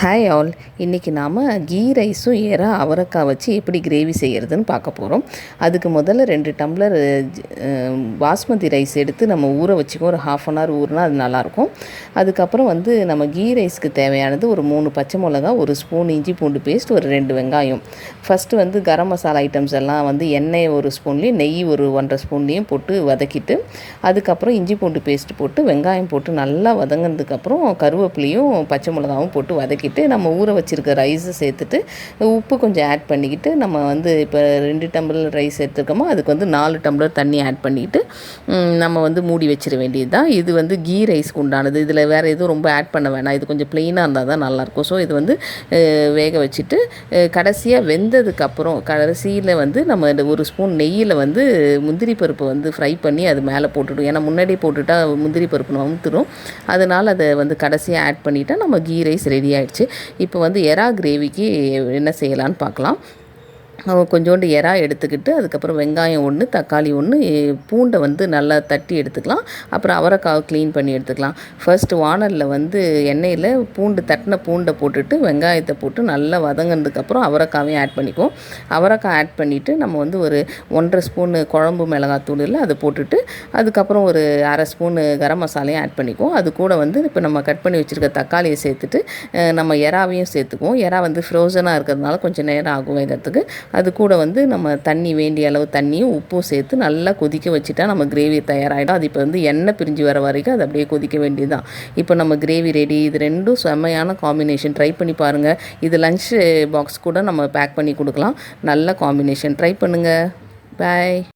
Hi all இன்றைக்கி நாம் key ரைஸும் ஏறா அவரைக்காய் வச்சு எப்படி கிரேவி செய்கிறதுன்னு பார்க்க போகிறோம் அதுக்கு முதல்ல ரெண்டு டம்ளர் பாஸ்மதி ரைஸ் எடுத்து நம்ம ஊற வச்சுக்கோ ஒரு ஹாஃப் அன் ஹவர் ஊறினா அது நல்லாயிருக்கும். அதுக்கப்புறம் வந்து நம்ம கீ ரைஸ்க்கு தேவையானது ஒரு மூணு பச்சை மிளகா ஒரு ஸ்பூன் இஞ்சி பூண்டு பேஸ்ட் ஒரு ரெண்டு வெங்காயம். ஃபஸ்ட்டு வந்து கரம் மசாலா ஐட்டம்ஸ் எல்லாம் வந்து எண்ணெய் ஒரு ஸ்பூன்லேயும் நெய் ஒரு ஒன்றரை ஸ்பூன்லேயும் போட்டு வதக்கிட்டு அதுக்கப்புறம் இஞ்சி பூண்டு பேஸ்ட் போட்டு வெங்காயம் போட்டு நல்லா வதங்கினதுக்கப்புறம் கருவேப்பிலையும் பச்சை மிளகாவும் போட்டு வதக்கி வதக்கிட்டு நம்ம ஊற வச்சுருக்க ரைஸை சேர்த்துட்டு உப்பு கொஞ்சம் ஆட் பண்ணிக்கிட்டு நம்ம வந்து இப்போ ரெண்டு டம்ளர் ரைஸ் எடுத்துருக்கோமோ அதுக்கு வந்து நாலு டம்ளர் தண்ணி ஆட் பண்ணிக்கிட்டு நம்ம வந்து மூடி வச்சிட வேண்டியது தான் இது வந்து கீ ரைஸ்க்கு உண்டானது. இதில் வேறு எதுவும் ரொம்ப ஆட் பண்ண வேணாம். இது கொஞ்சம் ப்ளெயினாக இருந்தால் தான் நல்லாயிருக்கும். ஸோ இது வந்து வேக வச்சுட்டு கடைசியாக வெந்ததுக்கப்புறம் கடைசியில் வந்து நம்ம இந்த ஒரு ஸ்பூன் நெய்யில் வந்து முந்திரி பருப்பு வந்து ஃப்ரை பண்ணி அது மேலே போட்டுடும் ஏன்னா முன்னாடியே போட்டுட்டா முந்திரி பருப்பு நமுத்துரும் அதனால் அதை வந்து கடைசியாக ஆட் பண்ணிவிட்டால் நம்ம கீ ரைஸ் ரெடி ஆயிடுச்சு. இப்போ வந்து எறா கிரேவிக்கு என்ன செய்யலான்னு பார்க்கலாம். கொஞ்சோண்டு எறா எடுத்துக்கிட்டு அதுக்கப்புறம் வெங்காயம் ஒன்று தக்காளி ஒன்று பூண்டை வந்து நல்லா தட்டி எடுத்துக்கலாம். அப்புறம் அவரைக்காவை க்ளீன் பண்ணி எடுத்துக்கலாம். ஃபர்ஸ்ட் வானலில் வந்து எண்ணெயில் பூண்டு தட்டின பூண்டை போட்டுட்டு வெங்காயத்தை போட்டு நல்லா வதங்கினதுக்கப்புறம் அவரைக்காவையும் ஆட் பண்ணிக்குவோம். அவரைக்காய் ஆட் பண்ணிவிட்டு நம்ம வந்து ஒரு ஒன்றரை ஸ்பூனு குழம்பு மிளகாத்தூள் இல்லை அதை போட்டுட்டு அதுக்கப்புறம் ஒரு அரை ஸ்பூனு கரம் மசாலையும் ஆட் பண்ணிக்குவோம். அது கூட வந்து இப்போ நம்ம கட் பண்ணி வச்சுருக்க தக்காளியை சேர்த்துட்டு நம்ம எறாவையும் சேர்த்துக்குவோம். எறா வந்து ஃப்ரோசனாக இருக்கிறதுனால கொஞ்சம் நேரம் ஆகும் வேகிறதுக்கு. அது கூட வந்து நம்ம தண்ணி வேண்டிய அளவு தண்ணியும் உப்பும் சேர்த்து நல்லா கொதிக்க வச்சுட்டா நம்ம கிரேவி தயாராகிடும் அது இப்போ வந்து எண்ணெய் பிரிஞ்சு வர வரைக்கும் அது அப்படியே கொதிக்க வேண்டியதுதான். இப்போ நம்ம கிரேவி ரெடி இது ரெண்டும் செம்மையான காம்பினேஷன் ட்ரை பண்ணி பாருங்கள் இது லன்ச் பாக்ஸ் கூட நம்ம பேக் பண்ணி கொடுக்கலாம். நல்ல காம்பினேஷன் ட்ரை பண்ணுங்கள் பாய்